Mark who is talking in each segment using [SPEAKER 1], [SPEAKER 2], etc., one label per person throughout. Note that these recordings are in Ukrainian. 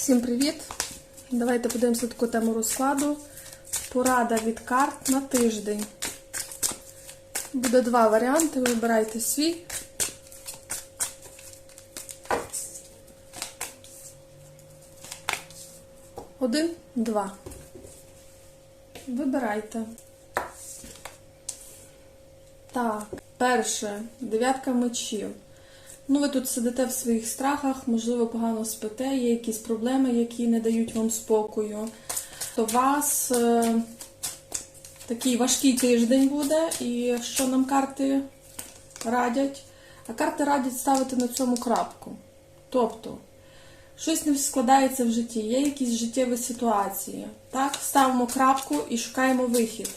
[SPEAKER 1] Всім привіт! Давайте подивимося таку тему розкладу. Порада від карт на тиждень. Буде два варіанти, вибирайте свій. Один, два. Вибирайте. Так, перше, дев'ятка мечів. Ну, ви тут сидите в своїх страхах, можливо, погано спите, є якісь проблеми, які не дають вам спокою. То вас е, такий важкий тиждень буде, і що нам карти радять? А карти радять ставити на цьому крапку. Тобто, щось не складається в житті, є якісь життєві ситуації. Так, ставимо крапку і шукаємо вихід.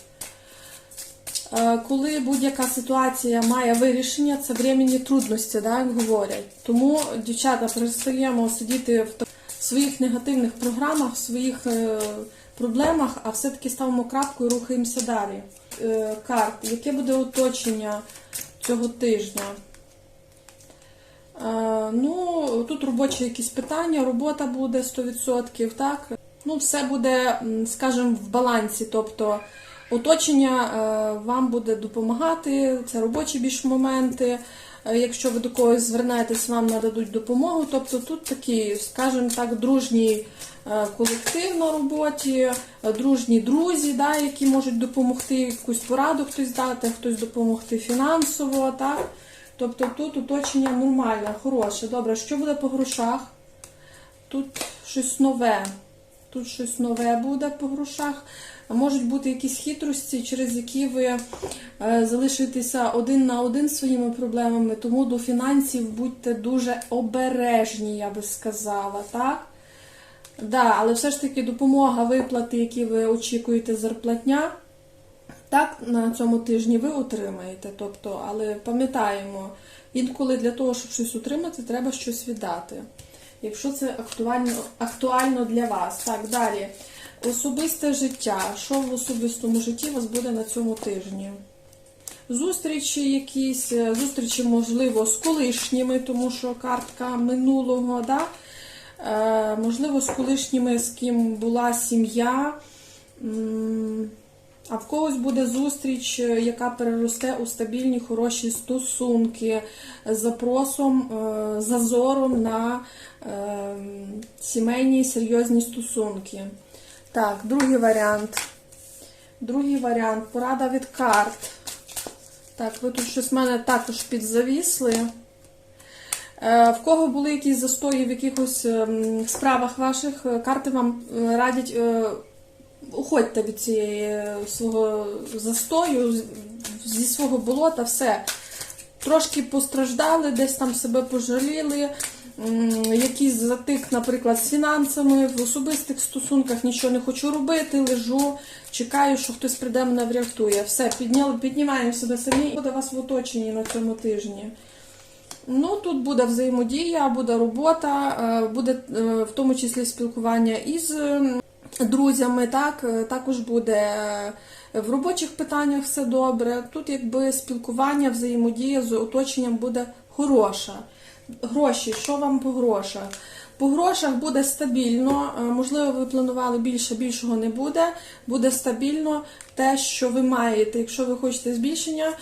[SPEAKER 1] Е, Коли будь-яка ситуація має вирішення, це временні трудності, да, як говорять. Тому, дівчата, перестаємо сидіти в своїх негативних програмах, в своїх е, проблемах, а все-таки ставимо крапку і рухаємося далі. Е, карт, яке буде оточення цього тижня? Ну, тут робочі якісь питання, робота буде 100%, так? Ну, все буде, скажімо, в балансі, тобто оточення е, вам буде допомагати, це робочі більш моменти. Е, Якщо ви до когось звернетесь, вам нададуть допомогу. Тобто тут такий, скажімо так, дружній е, колектив на роботі, дружні друзі, да, які можуть допомогти якусь пораду хтось дати, хтось допомогти фінансово. Так? Тобто тут оточення нормальне, хороше. Добре, що буде по грошах? Тут щось нове. Тут щось нове буде по грошах. Можуть бути якісь хитрості, через які ви е, залишитеся один на один своїми проблемами, тому до фінансів будьте дуже обережні, я би сказала, так? Да, але все ж таки допомога, виплати, які ви очікуєте, зарплатня, так, на цьому тижні ви отримаєте. Тобто, але пам'ятаємо, інколи для того, щоб щось отримати, треба щось віддати. Якщо це актуально, актуально для вас. Так, далі. Особисте життя. Що в особистому житті у вас буде на цьому тижні? Зустрічі якісь, е, зустрічі, можливо, з колишніми, тому що картка минулого, да? е, можливо, з колишніми, з ким була сім'я. А в когось буде зустріч, е, яка переросте у стабільні хороші стосунки з запросом, е, зазором на е, сімейні серйозні стосунки. Так, другий варіант. Другий варіант. Порада від карт. Так, ви тут щось в мене також підзавісли. В кого були якісь застої в якихось ем, справах ваших, карти вам радять уходьте від цієї е, свого застою, зі свого болота, все. Трошки постраждали, десь там себе пожаліли, якийсь затик, наприклад, з фінансами, в особистих стосунках нічого не хочу робити, лежу, чекаю, що хтось прийде мене врятує. Все, підняли, піднімаємо себе самі і буде вас в оточенні на цьому тижні. Ну, тут буде взаємодія, буде робота, е, буде е, в тому числі спілкування із друзями, так, е, також буде е, в робочих питаннях все добре. Тут якби спілкування, взаємодія з оточенням буде хороша. Гроші, що вам по грошах? По грошах буде стабільно, е, можливо, ви планували більше, більшого не буде. Буде стабільно те, що ви маєте. Якщо ви хочете збільшення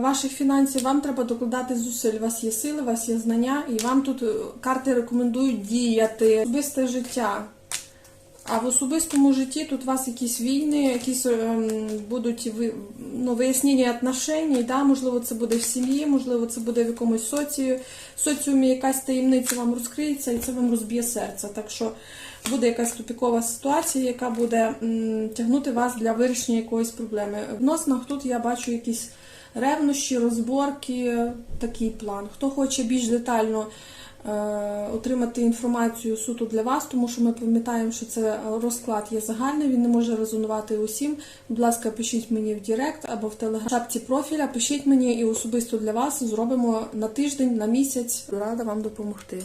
[SPEAKER 1] ваших фінансів, вам треба докладати зусиль. У вас є сили, у вас є знання, і вам тут карти рекомендують діяти. Особисте життя. А в особистому житті тут у вас якісь війни, якісь ем, будуть ну, вияснення отношень, да? можливо, це буде в сім'ї, можливо, це буде в якомусь соці... соціумі, якась таємниця вам розкриється і це вам розб'є серце. Так що буде якась тупікова ситуація, яка буде тягнути вас для вирішення якоїсь проблеми. В відносинах тут я бачу якісь ревнощі, розборки, такий план. Хто хоче більш детально е, отримати інформацію суто для вас, тому що ми пам'ятаємо, що це розклад є загальний, він не може резонувати усім. Будь ласка, пишіть мені в Директ або в телеграм-шапці профіля, пишіть мені і особисто для вас зробимо на тиждень, на місяць. Рада вам допомогти.